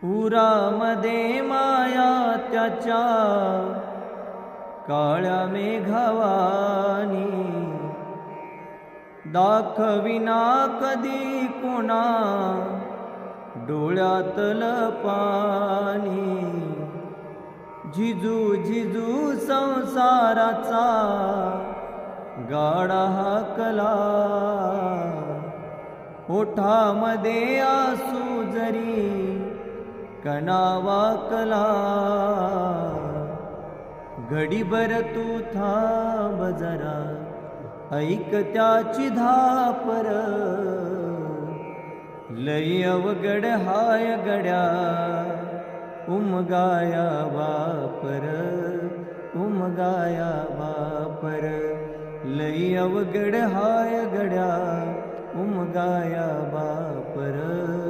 पुरामध्ये माया त्याच्या काळ्या मेघवानी. दाखविना कधी कोणा डोळ्यातल पाणी झिजू झिजू संसाराचा गाडा हाकला. ओठामध्ये आसू जरी कनावाकला घडीभर तू थांब जरा ऐक त्याची धापर. लय अवघड हाय गड्या उमगाया वापर उमगाया वापर. लय अवघड हाय गड्या उमगाया बापर उमगाया बापर